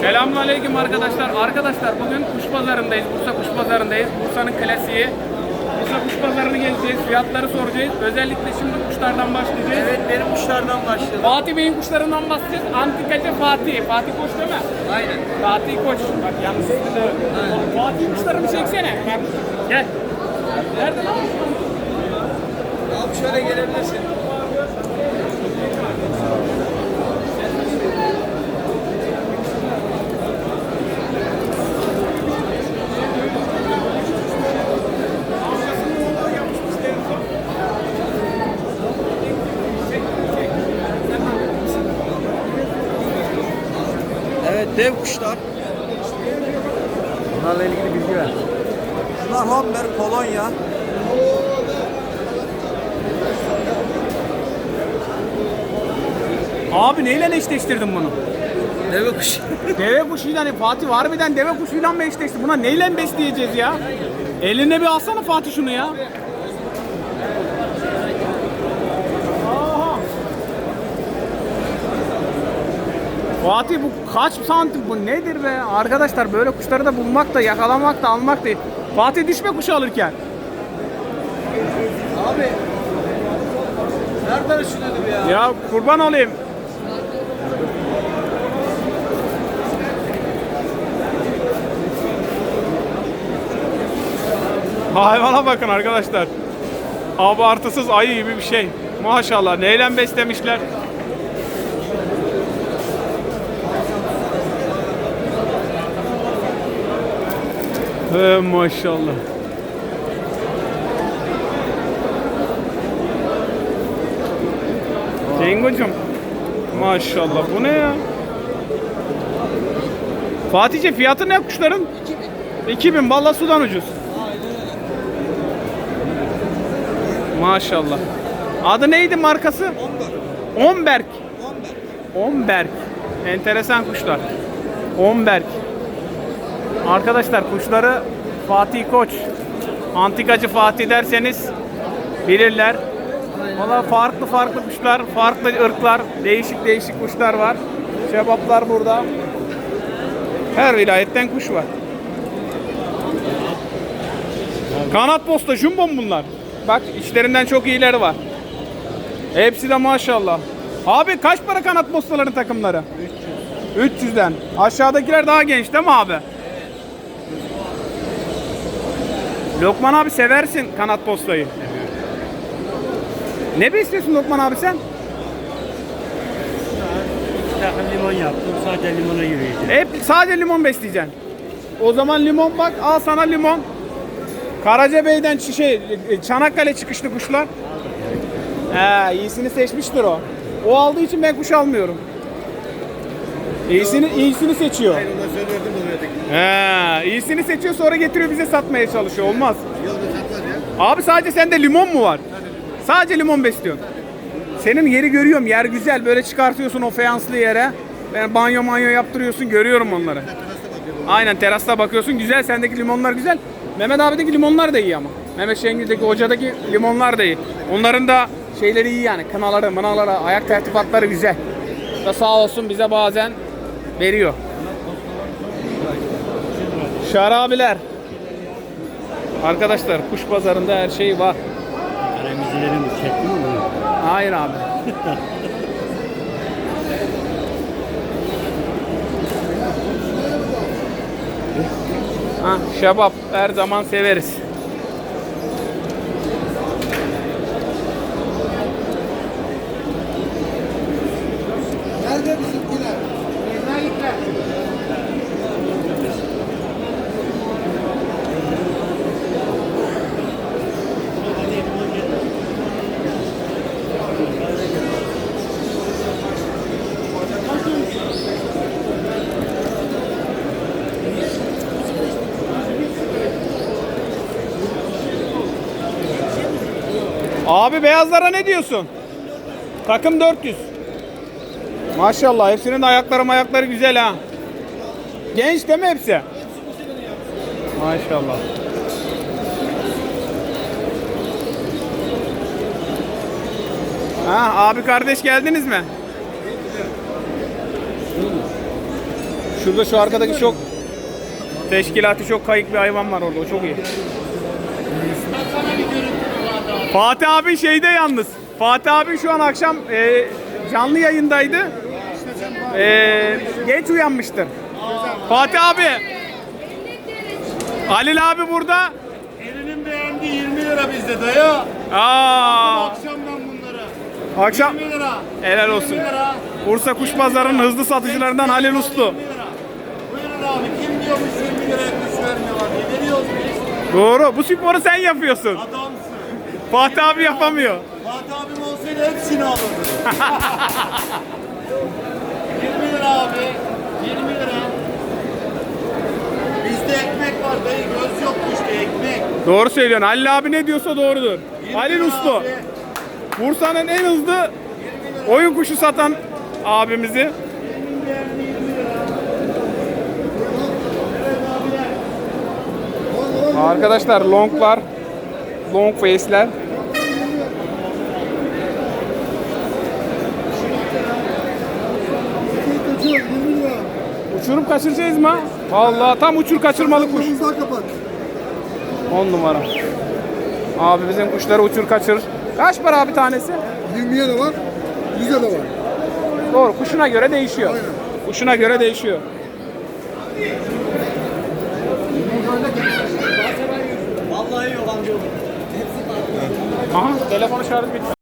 Selamünaleyküm arkadaşlar. Arkadaşlar bugün kuş pazarındayız. Bursa kuş pazarındayız. Bursa'nın klasiği. Bursa kuş pazarını gezeceğiz. Fiyatları soracağız. Özellikle şimdi kuşlardan başlayacağız. Evet benim kuşlardan başlayalım. Fatih Bey'in kuşlarından bahsedeceğiz. Antikacı Fatih. Fatih Koç değil mi? Aynen. Fatih Koç. Bak yalnız ismi de Fatih kuşlarımı çeksene. Bak. Gel. Nerede lan? Abi şöyle gelebilirsin. Dev kuşlar. Bunlarla ilgili bilgi ver. Bunlar Homber, Polonya. Abi neyle eşleştirdin bunu? Deve kuşu. Deve kuşuyla hani Fatih harbiden deve kuşuyla mı eşleşti? Buna neyle besleyeceğiz ya? Eline bir alsana Fatih şunu ya. Fatih bu kaç santim bu nedir be? Arkadaşlar böyle kuşları da bulmak da yakalamak da almak da Fatih düşme kuşu alırken. Abi. Nereden üşüdüm ya? Ya kurban olayım. Hayvana bakın arkadaşlar. Abartısız ayı gibi bir şey. Maşallah neyle beslemişler. He maşallah. Cengocuğum. Maşallah bu ne ya? Fatih'ciğim fiyatı ne kuşların? 2000. 2000 valla sudan ucuz. Maşallah. Adı neydi markası? Onberk. Onberk. Enteresan kuşlar. Onberk. Arkadaşlar kuşları Fatih Koç. Antikacı Fatih derseniz bilirler. Valla farklı farklı kuşlar, farklı ırklar, değişik değişik kuşlar var. Şebaplar burada. Her vilayetten kuş var. Kanat posta jumbo mu bunlar? Bak içlerinden çok iyileri var. Hepsi de maşallah. Abi kaç para kanat postaların takımları? 300. 300'den. Aşağıdakiler daha genç değil mi abi? Lokman abi seversin kanat postayı. Ne besliyorsun Lokman abi sen? Bir takım limon yaptım. Sadece limona yürüyeceğim. Hep sadece limon besleyeceksin. O zaman limon bak al sana limon. Karacabey'den çi- şey Çanakkale çıkışlı kuşlar. He, iyisini seçmiştir o. O aldığı için ben kuş almıyorum. İyisini iyisini seçiyor. Ona söylerdim buluyorduk. He, iyisini seçiyor sonra getiriyor bize satmaya çalışıyor. Olmaz. Abi sadece sende limon mu var? Sadece limon besliyorsun. Senin yeri görüyorum. Yer güzel. Böyle çıkartıyorsun o fayanslı yere. Yani banyo manyo yaptırıyorsun. Görüyorum onları. Aynen terasta bakıyorsun. Güzel. Sendeki limonlar güzel. Mehmet abideki limonlar da iyi ama. Mehmet Şengül'deki hocadaki limonlar da iyi. Onların da şeyleri iyi yani. Kınaları, mınaları, ayak tertibatları güzel. Da sağ olsun bize bazen veriyor. Şarabiler. Arkadaşlar kuş pazarında her şey var. Kalemizilerin çekti mi bunu? Hayır abi. ha, şebap her zaman severiz. Abi beyazlara ne diyorsun? Takım 400. Maşallah hepsinin de ayakları ayakları güzel ha. Genç değil mi hepsi? Maşallah. Ha abi kardeş geldiniz mi? Şurada şu arkadaki çok teşkilatı çok kayık bir hayvan var orada. O çok iyi. Fatih abi şeyde yalnız. Fatih abi şu an akşam e, canlı yayındaydı. E, geç uyanmıştır. Fatih abi. Halil abi burada. Elinin beğendiği 20 lira bizde dayı. Aa, Akşamdan bunları. akşam 20 lira. helal olsun. 20 lira. Bursa Kuş Pazarı'nın hızlı satıcılarından Halil Uslu. 20 lira. Buyurun abi kim diyormuş 20 liraya kuş vermiyorlar diye. Veriyoruz biz. Doğru. Bu sporu sen yapıyorsun. Adamsın. Fatih abi yapamıyor. Fatih abim olsaydı hepsini alırdı. 20 lira abi. 20 lira. Bizde ekmek var dayı. Göz yok işte ekmek. Doğru söylüyorsun. Halil abi ne diyorsa doğrudur. 20 Halil lira Uslu. abi. Bursa'nın en hızlı oyun kuşu satan abimizi. Arkadaşlar longlar, long face'ler. Kaçıyor 20 lira. Uçurup kaçıracağız mı? Vallahi tam uçur kaçırmalı kuş. 10 numara. Abi bizim kuşları uçur kaçır. Kaç para abi tanesi? 20'ye de var. 100'e de var. Doğru. Kuşuna göre değişiyor. Kuşuna göre değişiyor. Vallahi yok amca. Aha telefonu şarjı bitti.